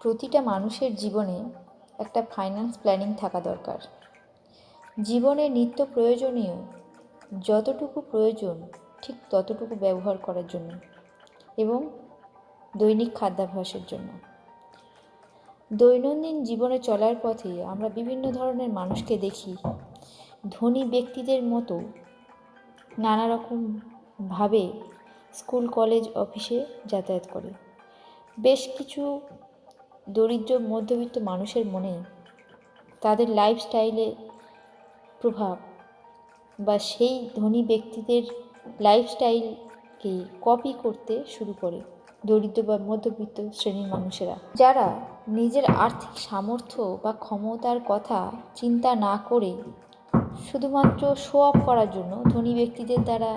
প্রতিটা মানুষের জীবনে একটা ফাইন্যান্স প্ল্যানিং থাকা দরকার। জীবনে নিত্য প্রয়োজনীয় যতটুকু প্রয়োজন, ঠিক ততটুকু ব্যবহার করার জন্য এবং দৈনিক খাদ্যাভ্যাসের জন্য। দৈনন্দিন জীবনে চলার পথে আমরা বিভিন্ন ধরনের মানুষকে দেখি, ধনী ব্যক্তিদের মতো নানা রকমভাবে স্কুল, কলেজ, অফিসে যাতায়াত করে। বেশ কিছু দরিদ্র মধ্যবিত্ত মানুষের মনে তাদের লাইফস্টাইলে প্রভাব বা সেই ধনী ব্যক্তিদের লাইফস্টাইলকে কপি করতে শুরু করে দরিদ্র বা মধ্যবিত্ত শ্রেণির মানুষেরা। যারা নিজের আর্থিক সামর্থ্য বা ক্ষমতার কথা চিন্তা না করে শুধুমাত্র শো অফ করার জন্য ধনী ব্যক্তিদের দ্বারা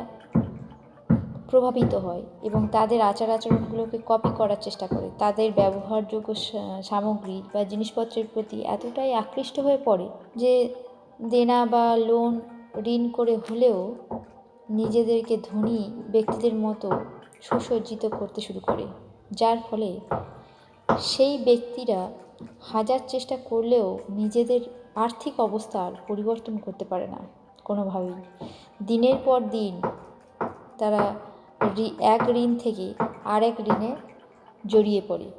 প্রভাবিত হয় এবং তাদের আচার আচরণগুলোকে কপি করার চেষ্টা করে। তাদের ব্যবহারযোগ্য সামগ্রী বা জিনিসপত্রের প্রতি এতটাই আকৃষ্ট হয়ে পড়ে যে দেনা বা লোন ঋণ করে হলেও নিজেদেরকে ধনী ব্যক্তিদের মতো সুসজ্জিত করতে শুরু করে। যার ফলে সেই ব্যক্তিরা হাজার চেষ্টা করলেও নিজেদের আর্থিক অবস্থার পরিবর্তন করতে পারে না কোনোভাবেই। দিনের পর দিন তারা এক ঋণ থেকে আরেক ঋণে জড়িয়ে পড়ে।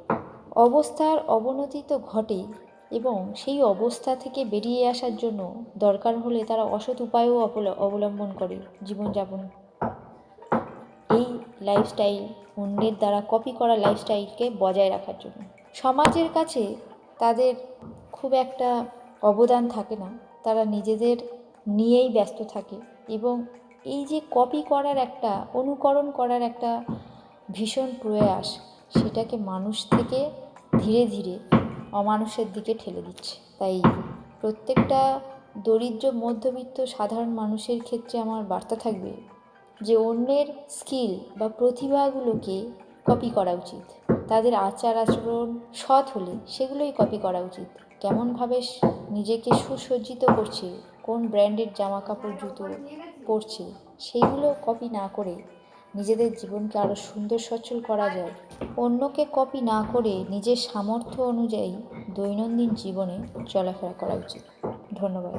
অবস্থার অবনতি তো ঘটেই এবং সেই অবস্থা থেকে বেরিয়ে আসার জন্য দরকার হলে তারা অসৎ উপায়ও অবলম্বন করে জীবনযাপন। এই লাইফস্টাইল অন্যের দ্বারা কপি করা লাইফস্টাইলকে বজায় রাখার জন্য। সমাজের কাছে তাদের খুব একটা অবদান থাকে না। তারা নিজেদের নিয়েই ব্যস্ত থাকে এবং এই যে কপি করার একটা, অনুকরণ করার একটা ভীষণ প্রয়াস, সেটাকে মানুষ থেকে ধীরে ধীরে অমানুষের দিকে ঠেলে দিচ্ছে। তাই প্রত্যেকটা দরিদ্র, মধ্যবিত্ত, সাধারণ মানুষের ক্ষেত্রে আমার বার্তা থাকবে যে অন্যের স্কিল বা প্রতিভাগুলোকে কপি করা উচিত। তাদের আচার আচরণ সৎ হলে সেগুলোই কপি করা উচিত। কেমনভাবে নিজেকে সুসজ্জিত করছে, কোন ব্র্যান্ডের জামা কাপড় জুতো পরছে সেইগুলো কপি না করে নিজেদের জীবনকে আরও সুন্দর সচ্ছল করা যায়। অন্যকে কপি না করে নিজের সামর্থ্য অনুযায়ী দৈনন্দিন জীবনে চলাফেরা করা উচিত। ধন্যবাদ।